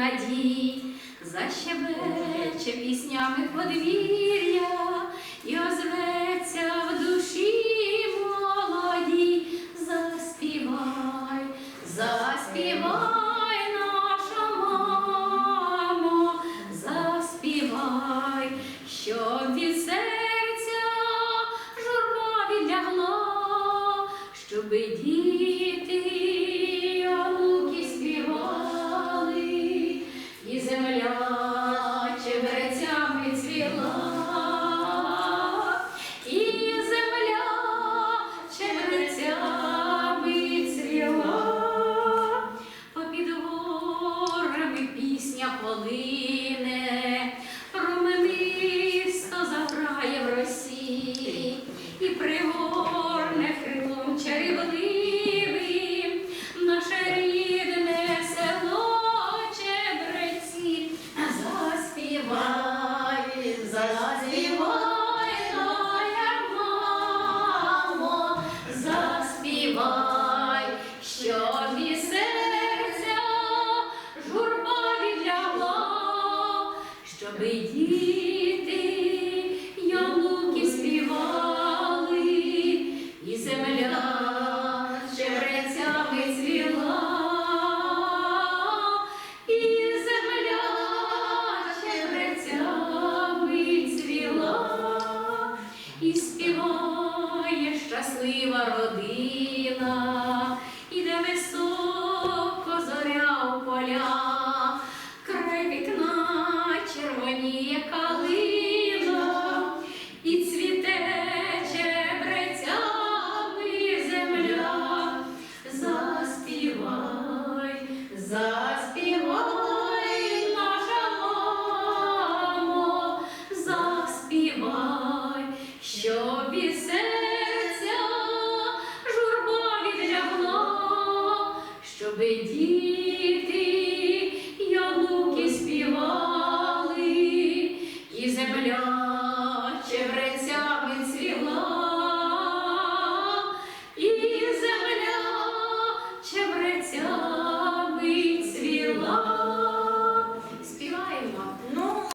надій, защебече піснями подвір'я і озветься в душі молодій. Заспівай, заспівай, наша мамо, заспівай, щоб від серця журба відлягла, щоби діти пісня Щоби діти яблуки співали, і земля чебрецями цвіла, і земля чебрецями цвіла, і співає щаслива родина, Заспівай, наша заспівай, що від серця журба відлягла, щоби діти, я луки співали.